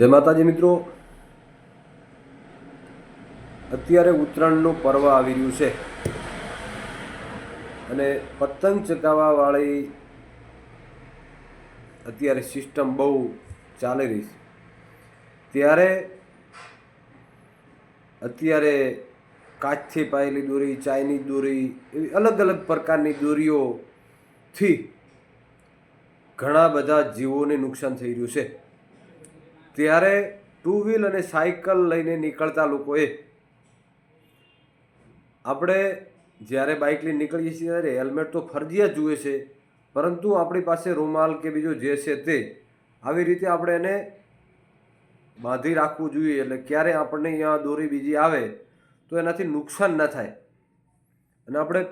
જય માતાજી મિત્રો. અત્યારે ઉત્તરાયણનું પર્વ આવી રહ્યું છે. અને પતંગ ચગાવવાવાળી અત્યારે સિસ્ટમ બહુ ચાલી રહી છે. ત્યારે અત્યારે કાચથી પાયેલી દોરી ચાઇનીઝ દોરી, એવી અલગ અલગ પ્રકારની દોરીઓથી ઘણા બધા જીવોને નુકસાન થઈ રહ્યું છે. ત્યારે ટુ વ્હીલ અને સાયકલ લઈને નીકળતા લોકોએ આપણે જ્યારે બાઇક લઈને નીકળીએ છીએ ત્યારે હેલ્મેટ તો ફરજિયાત જુએ છે, પરંતુ આપણી પાસે રૂમાલ કે બીજો જે છે તે, આવી રીતે આપણે એને બાંધી રાખવું જોઈએ. એટલે ક્યારે આપણને અહીંયા દોરી બીજી આવે તો એનાથી નુકસાન ન થાય. અને આપણે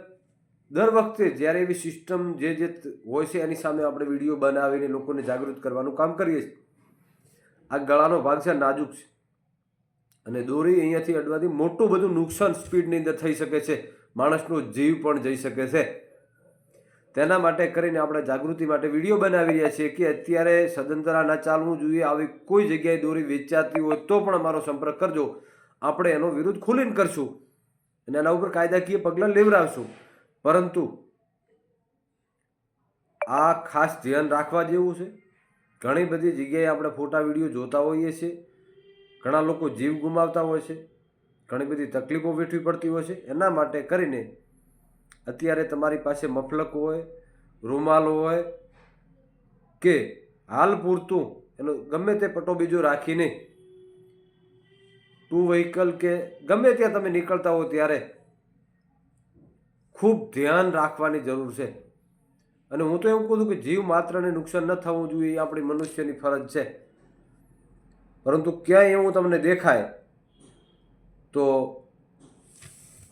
દર વખતે જ્યારે એવી સિસ્ટમ જે જે હોય છે એની સામે આપણે વીડિયો બનાવીને લોકોને જાગૃત કરવાનું કામ કરીએ છીએ. આ ગળાનો ભાગ છે નાજુક છે. અને દોરી અહીંયાથી અડવાથી મોટું બધું નુકસાન સ્પીડની અંદર થઈ શકે છે, માણસનો જીવ પણ જઈ શકે છે. તેના માટે કરીને આપણે જાગૃતિ માટે વીડિયો બનાવી રહ્યા છીએ કે અત્યારે સદંતરા ના ચાલવું જોઈએ, આવી કોઈ જગ્યાએ દોરી વેચાતી હોય તો પણ અમારો સંપર્ક કરજો. આપણે એનો વિરુદ્ધ ખુલીને કરશું અને એના ઉપર કાયદાકીય પગલાં લેવડાવશું. પરંતુ આ ખાસ ધ્યાન રાખવા જેવું છે. ઘણી બધી જગ્યાએ આપણે ફોટા, વીડિયો જોતા હોઈએ છીએ. ઘણા લોકો જીવ ગુમાવતા હોય છે. ઘણી બધી તકલીફો વેઠવી પડતી હોય છે. એના માટે કરીને અત્યારે તમારી પાસે મફલક હોય, રૂમાલ હોય કે હાલ પૂરતું એનો ગમે તે પટો બીજો રાખીને ટુ વ્હીકલ કે ગમે ત્યાં તમે નીકળતા હો ત્યારે ખૂબ ધ્યાન રાખવાની જરૂર છે. અને હું તો એવું કહું છું કે જીવ માત્રને નુકસાન ન થવું જોઈએ, એ આપણી મનુષ્યની ફરજ છે. પરંતુ ક્યાંય એવું તમને દેખાય, તો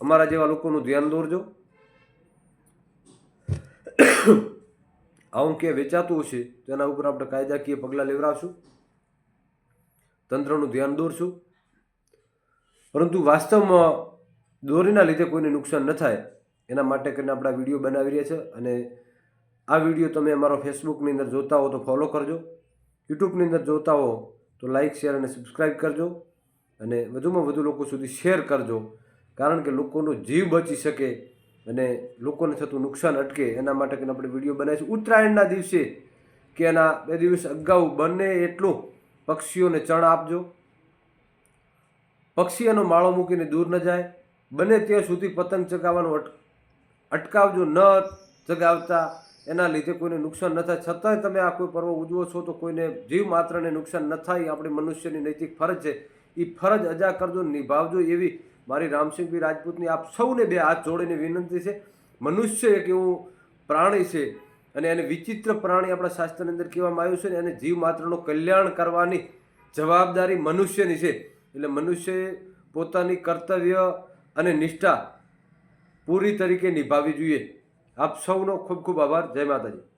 અમારા જેવા લોકોનું ધ્યાન દોરજો. આવું ક્યાંય વેચાતું હશે, તો એના ઉપર આપણે કાયદાકીય પગલાં લેવડાવશું. તંત્રનું ધ્યાન દોરશું. પરંતુ વાસ્તવમાં દોરીના લીધે કોઈને નુકસાન ન થાય, એના માટે કરીને આપણે વીડિયો બનાવી રહ્યા છે અને આ વીડિયો તમે અમારો ફેસબુકની અંદર જોતા હો તો ફોલો કરજો. યુટ્યુબની અંદર જોતા હો તો લાઇક શેર અને સબસ્ક્રાઈબ કરજો. અને વધુમાં વધુ લોકો સુધી શેર કરજો. કારણ કે લોકોનો જીવ બચી શકે અને લોકોને થતું નુકસાન અટકે એના માટે આપણે વીડિયો બનાવીશું. ઉત્તરાયણના દિવસે કે એના બે દિવસ અગાઉ બને એટલું પક્ષીઓને ચણ આપજો. પક્ષી એનો માળો મૂકીને દૂર ન જાય. બને ત્યાં સુધી પતંગ ચગાવવાનું અટ, અટકાવજો ન ચગાવતા. એના લીધે કોઈને નુકસાન ન થાય. છતાંય તમે આ કોઈ પર્વ ઉજવો છો તો કોઈને જીવ માત્રને નુકસાન ન થાય. આપણી મનુષ્યની નૈતિક ફરજ છે. એ ફરજ અજા કરજો, નિભાવજો એવી મારી રામસિંહભાઈ રાજપૂતની આપ સૌને બે હાથ જોડીને વિનંતી છે. મનુષ્ય એક એવું પ્રાણી છે અને એને વિચિત્ર પ્રાણી આપણા શાસ્ત્રની અંદર કહેવામાં આવ્યું છે ને એને જીવ માત્રનું કલ્યાણ કરવાની જવાબદારી મનુષ્યની છે. એટલે મનુષ્યએ પોતાની કર્તવ્ય અને નિષ્ઠા પૂરી તરીકે નિભાવવી જોઈએ. આપ સૌનો ખૂબ ખૂબ આભાર. જય માતાજી.